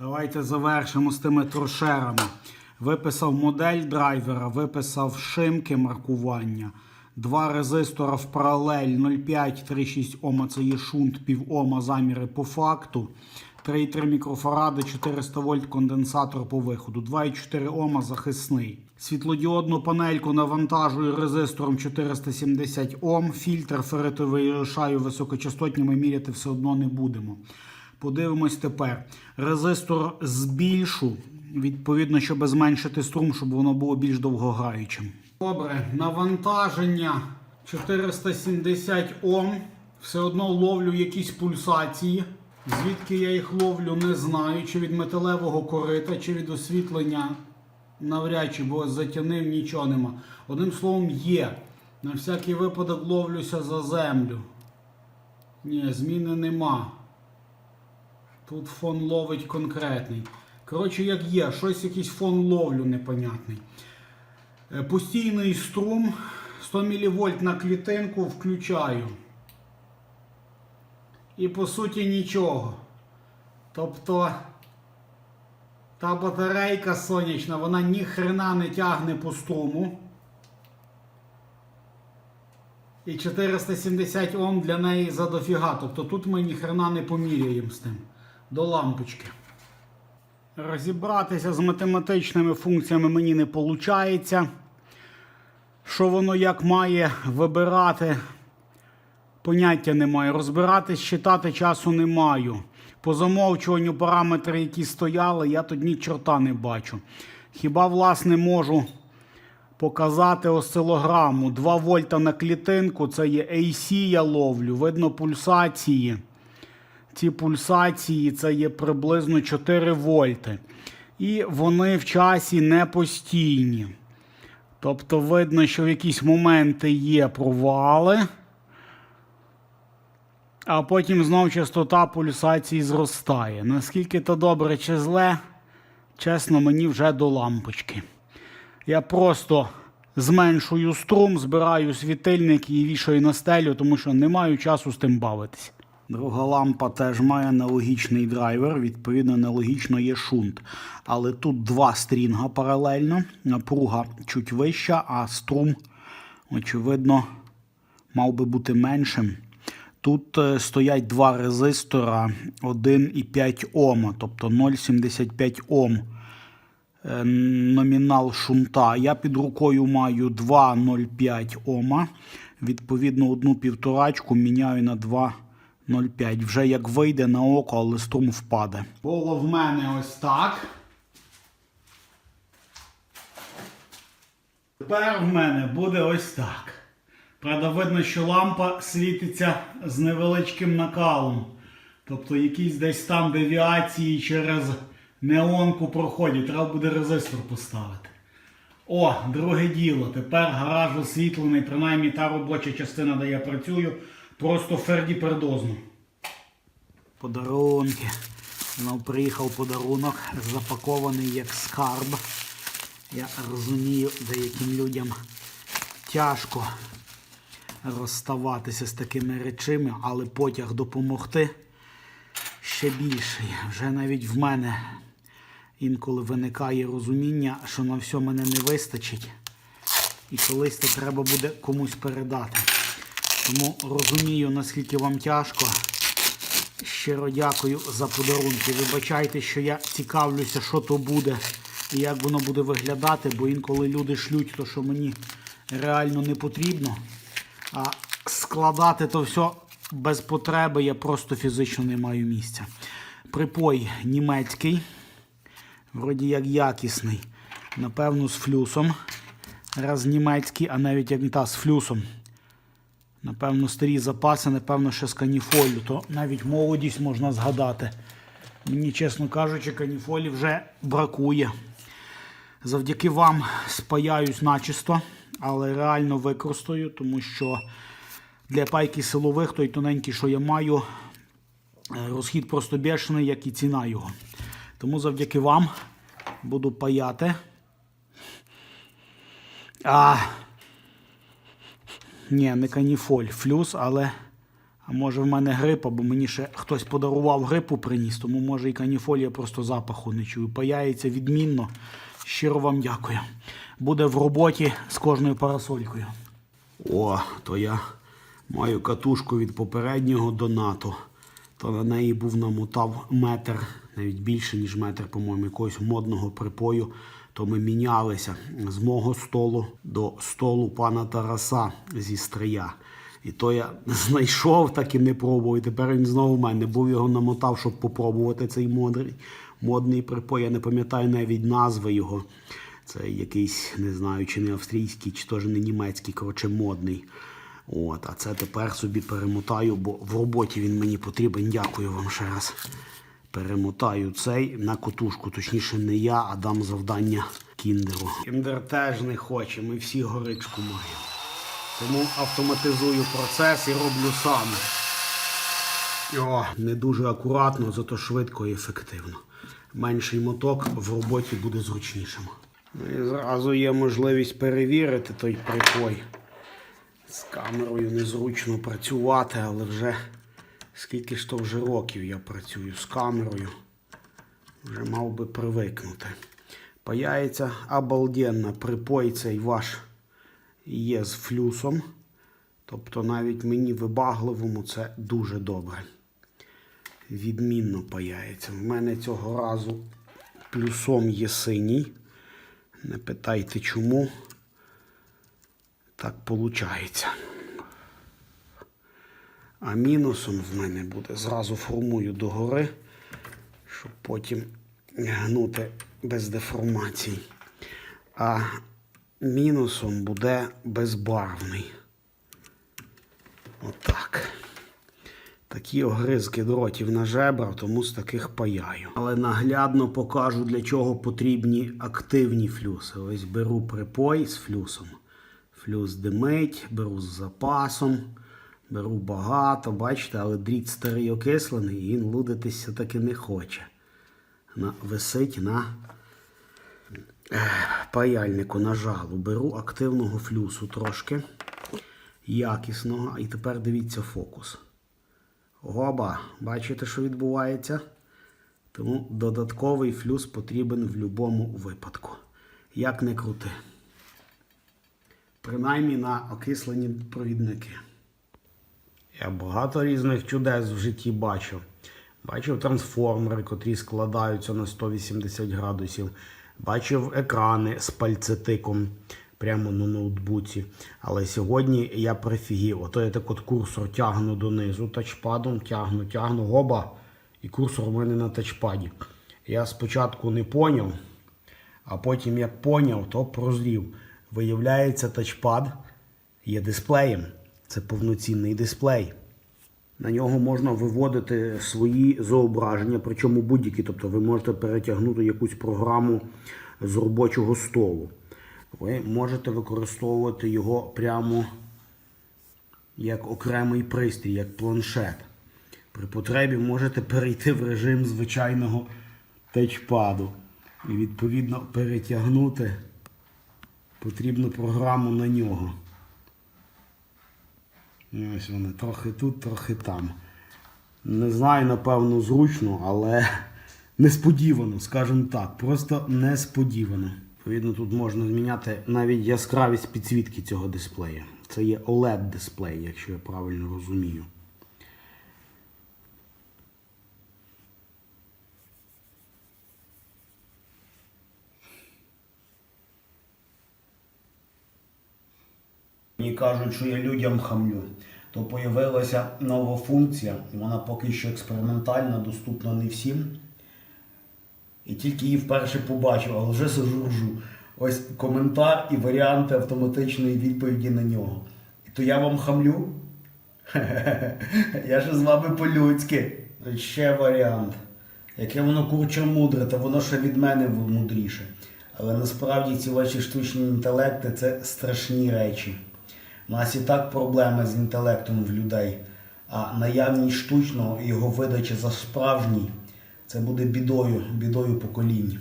Давайте завершимо з тими трошерами. Виписав модель драйвера, виписав шимки маркування. Два резистора в паралель 0,5-3,6 Ома це є шунт, пів Ома заміри по факту. 3,3 мікрофаради, 400 вольт конденсатор по виходу. 2,4 Ома захисний. Світлодіодну панельку навантажую резистором 470 Ом. Фільтр ферритовий лишаю високочастотніми міряти все одно не будемо. Подивимось тепер. Резистор збільшу, відповідно, щоб зменшити струм, щоб воно було більш довгограючим. Добре, навантаження 470 Ом. Все одно ловлю якісь пульсації. Звідки я їх ловлю, не знаю. Чи від металевого корита, чи від освітлення навряд чи, бо затянив нічого нема. Одним словом, є. На всякий випадок ловлюся за землю. Ні, зміни нема. Тут фон ловить конкретний. Коротше, як є, щось якийсь фон ловлю непонятний. Е, Постійний струм 100 мВ на клітинку включаю. І по суті нічого. Тобто та батарейка сонячна, вона ні хрена не тягне по струму. І 470 Ом для неї задофіга. Тобто тут ми ні хрена не поміряємо з тим. До лампочки. Розібратися з математичними функціями мені не виходить. Що воно як має вибирати, поняття немає. Розбиратись, читати часу не маю. По замовчуванню параметри, які стояли, я тут ні чорта не бачу. Хіба, власне, можу показати осцилограму. 2 вольта на клітинку, це є AC я ловлю, видно пульсації. Ці пульсації це є приблизно 4 вольти. І вони в часі не постійні. Тобто видно, що в якісь моменти є провали, а потім знов частота пульсації зростає. Наскільки то добре чи зле, чесно, мені вже до лампочки. Я просто зменшую струм, збираю світильник і вішаю на стелю, тому що не маю часу з тим бавитись. Друга лампа теж має аналогічний драйвер, відповідно, аналогічно є шунт. Але тут два стрінга паралельно, напруга чуть вища, а струм, очевидно, мав би бути меншим. Тут е, стоять два резистора 1,5 Ома, тобто 0,75 Ом номінал шунта. Я під рукою маю 2,05 Ома. Відповідно, одну півторачку міняю на 2,05. Вже як вийде на око, але струм впаде. Було в мене ось так. Тепер в мене буде ось так. Правда, видно, що лампа світиться з невеличким накалом. Тобто якісь десь там девіації через неонку проходять. Треба буде резистор поставити. О, друге діло. Тепер гараж освітлений, принаймні та робоча частина, де я працюю, просто ферді передозно. Подарунки. Ну, приїхав подарунок, запакований як скарб. Я розумію, деяким людям тяжко розставатися з такими речами, але потяг допомогти ще більший. Вже навіть в мене інколи виникає розуміння, що на все мене не вистачить. І колись це треба буде комусь передати. Тому розумію, наскільки вам тяжко. Щиро дякую за подарунки. Вибачайте, що я цікавлюся, що то буде і як воно буде виглядати, бо інколи люди шлють то, що мені реально не потрібно. А складати то все без потреби я просто фізично не маю місця. Припой німецький, вроді як якісний. Напевно, з флюсом. Раз німецький, а навіть як та з флюсом. Напевно, старі запаси, напевно, ще з каніфолю, то навіть молодість можна згадати. Мені, чесно кажучи, каніфолі вже бракує. Завдяки вам спаяюсь начисто, але реально використаю, тому що для пайки силових той тоненький, що я маю, е, розхід просто бешений, як і ціна його. Тому завдяки вам буду паяти. А, ні, не каніфоль, флюс, але А може в мене грип, або мені ще хтось подарував грипу приніс, тому може і каніфолія просто запаху не чую. Паяється відмінно. Щиро вам дякую. Буде в роботі з кожною парасолькою. О, то я маю катушку від попереднього донату. То на неї був намотав метр, навіть більше, ніж метр, по-моєму, якогось модного припою. То ми мінялися з мого столу до столу пана Тараса зі стрия. І то я знайшов, так і не пробував. І тепер він знову в мене був його намотав, щоб попробувати цей модний, модний припой. Я не пам'ятаю навіть назви його. Це якийсь, не знаю, чи не австрійський, чи теж не німецький, коротше, модний. От, а це тепер собі перемотаю, бо в роботі він мені потрібен. Дякую вам ще раз. Перемотаю цей на котушку. Точніше, не я, а дам завдання кіндеру. Кіндер теж не хоче, ми всі горичку маємо. Тому автоматизую процес і роблю сам. О, не дуже акуратно, зато швидко і ефективно. Менший моток в роботі буде зручнішим. Ну і зразу є можливість перевірити той припой. З камерою незручно працювати, але вже скільки ж то вже років я працюю з камерою. Вже мав би привикнути. Паяється обалденно. Припой цей ваш є з флюсом. Тобто навіть мені вибагливому це дуже добре. Відмінно паяється. В мене цього разу плюсом є синій. Не питайте чому. Так виходить. А мінусом в мене буде зразу формую догори, щоб потім гнути без деформацій. А мінусом буде безбарвний. Отак. Такі огризки дротів на жебра, тому з таких паяю. Але наглядно покажу, для чого потрібні активні флюси. Ось беру припой з флюсом. Флюс димить, беру з запасом, беру багато, бачите, але дріт старий окислений, і він лудитися таки не хоче. На, висить на паяльнику на жалу. Беру активного флюсу трошки, якісного. І тепер дивіться фокус. Оба, бачите, що відбувається? Тому додатковий флюс потрібен в будь-якому випадку. Як не крути. Принаймні на окислені провідники. Я багато різних чудес в житті бачив. Бачив трансформери, котрі складаються на 180 градусів. Бачив екрани з пальцетиком прямо на ноутбуці. Але сьогодні я прифігів. Ото я так от курсор тягну донизу тачпадом, тягну, тягну, гоба, і курсор у мене на тачпаді. Я спочатку не поняв, а потім як поняв, то прозрів. Виявляється, тачпад є дисплеєм. Це повноцінний дисплей. На нього можна виводити свої зображення, причому будь-які. Тобто ви можете перетягнути якусь програму з робочого столу. Ви можете використовувати його прямо як окремий пристрій, як планшет. При потребі можете перейти в режим звичайного тачпаду. І відповідно перетягнути потрібну програму на нього. І ось вони трохи тут, трохи там. Не знаю, напевно, зручно, але несподівано, скажімо так. Просто несподівано. Відповідно, тут можна зміняти навіть яскравість підсвітки цього дисплею. Це є OLED дисплей, якщо я правильно розумію. Мені кажуть, що я людям хамлю. То появилася нова функція, вона поки що експериментальна, доступна не всім. І тільки її вперше побачив, але вже сижу. Ось коментар і варіанти автоматичної відповіді на нього. І то я вам хамлю? Я ж з вами по-людськи. Ще варіант. Яке воно курче мудре, то воно ще від мене мудріше. Але насправді ці ваші штучні інтелекти це страшні речі. У нас і так проблеми з інтелектом в людей, а наявність штучного і його видача за справжній це буде бідою, бідою поколінь.